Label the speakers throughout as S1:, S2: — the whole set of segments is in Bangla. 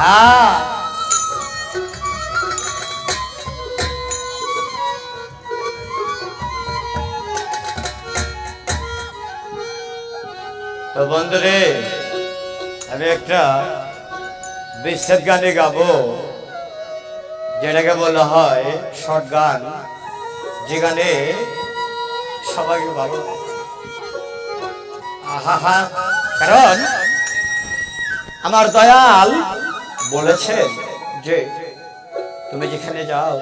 S1: হ্যাঁ তো বন্ধুরে, আমি একটা বিচ্ছেদ গানে গাবো, যেটাকে বলা হয় শর্ট গান যে গানে সবাইকে ভালো। আহা, কারণ আমার দয়াল বলেছেন যে, তুমি যেখানে যাও,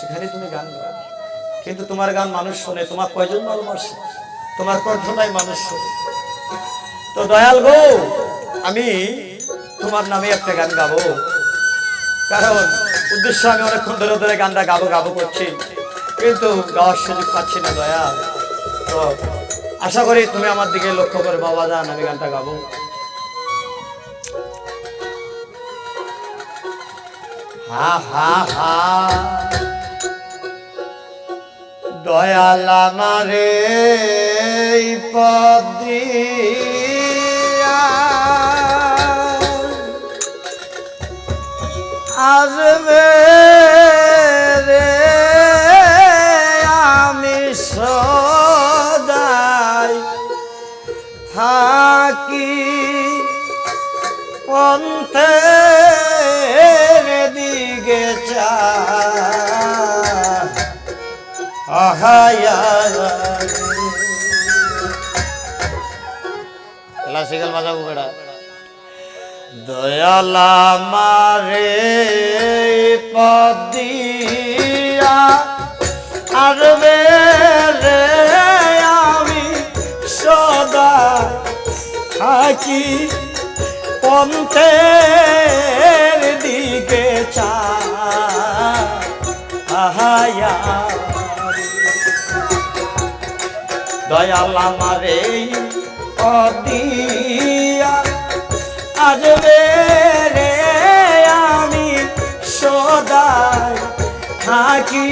S1: সেখানে তুমি গান গাও। কিন্তু তোমার গান মানুষ শোনে, তোমার কয়জন ভালোবাসে তোমার কণ্ঠটাই মানুষ শোনে। তো দয়াল গো, আমি তোমার নামে একটা গান গাবো। কারণ উদ্দেশ্য আমি অনেকক্ষণ ধরে ধরে গানটা গাবো গাবো করছি। কিন্তু গাওয়ার সুযোগ পাচ্ছি না দয়াল। তো আশা করি তুমি আমার দিকে লক্ষ্য করে। বাবা, যান, আমি গানটা গাবো। হা হা হা দয়াল আমারে এই পদ আসবে ক্লাসিক্যাল বাজাবো বেড়া দয়ালা মারে পদিয়া আর রে আমি সদা থাকি পন্থের দিকে চা। আহায়া দয়াল আমারে অদিয়া। আজ রে আমি সদাই থাকি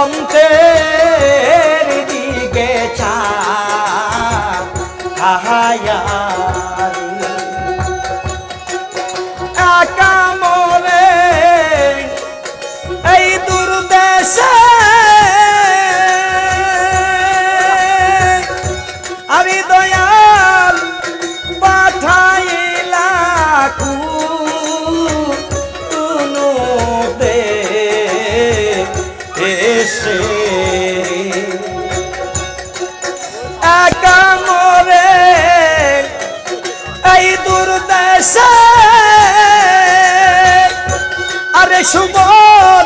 S1: অন্তের দিকে চা আহায়া। একা এই দুর্দেশে দুর্দেশে আরে সুমন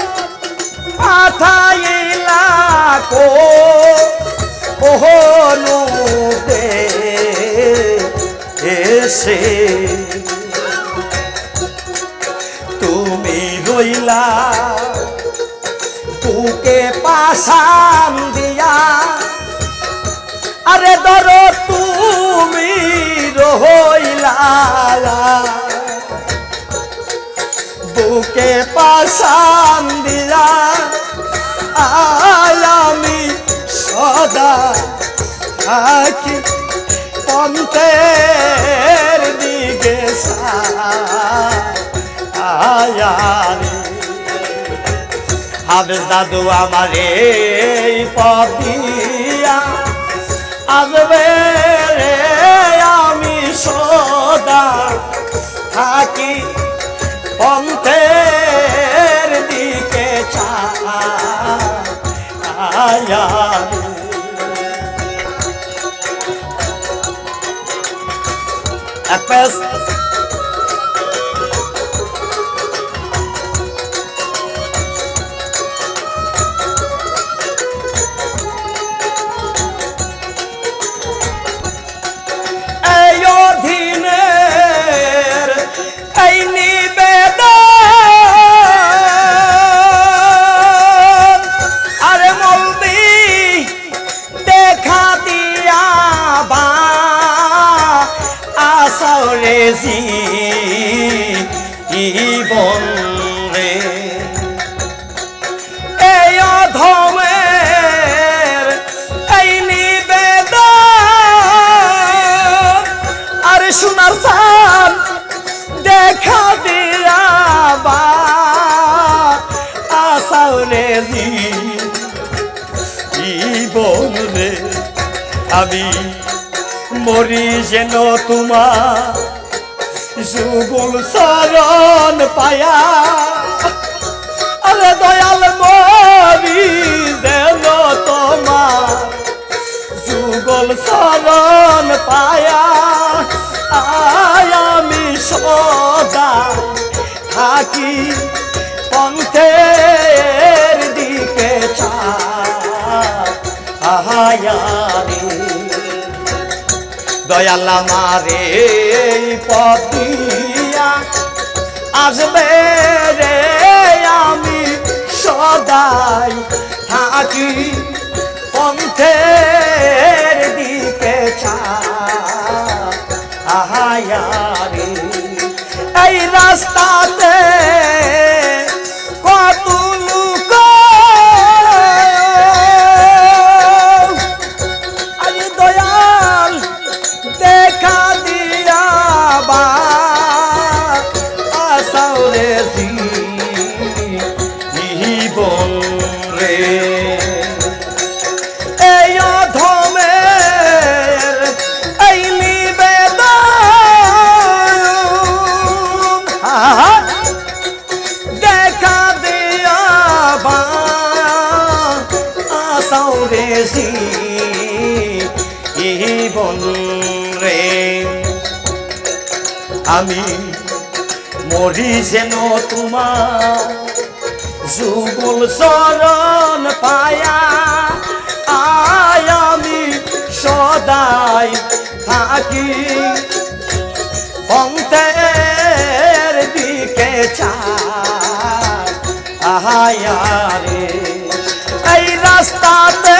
S1: পাঠাইলা কো ওহনু দে এসে তুমি রইলা তুকে পাশান দিয়া আরে ধরো, তুমি রইলা বুকে পাশান দিয়া আয়ামি সদা থাকি পন্থের দিকে আয়ারি হাবেজ দাদু আমার এই পদিয়া আসবে রে আমি সদা থাকি পন্থের দিকে ছায়া এক জীবন রে এই অধমের এই নিবেদন, আরে সোনার সান দেখা দিয়া বা আসাও রে জীবন রে আমি মরি যেন তোমার যুগল শরণ পায়া। আরে দয়াল মরি যেন তোমার। যুগল শরণ পায়া আয়ামি সদা থাকি। দয়াল মারে পতিয়া আসবে রে আমি সদাই থাকি। রে জীবন রে আমি মরি যেন তোমার যুগল শরণ পায়া। আয় আমি সদাই থাকি। পন্থের দিকে আহায়ারে এই রাস্তাতে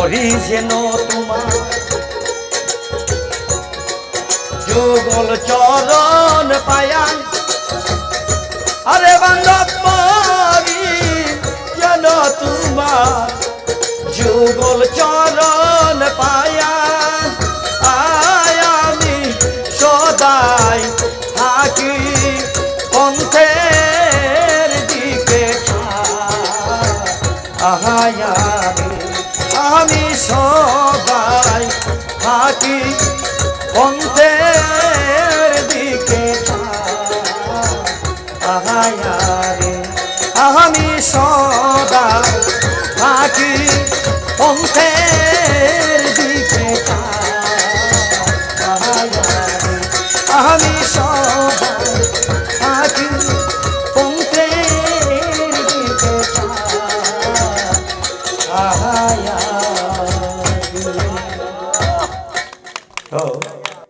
S1: মরি যেন তোমার। যুগল চরণ পায়ান আরে বান্ধব মরি যেন তোমার? যুগল চরণ দিকে আহায়ারে আমি সদা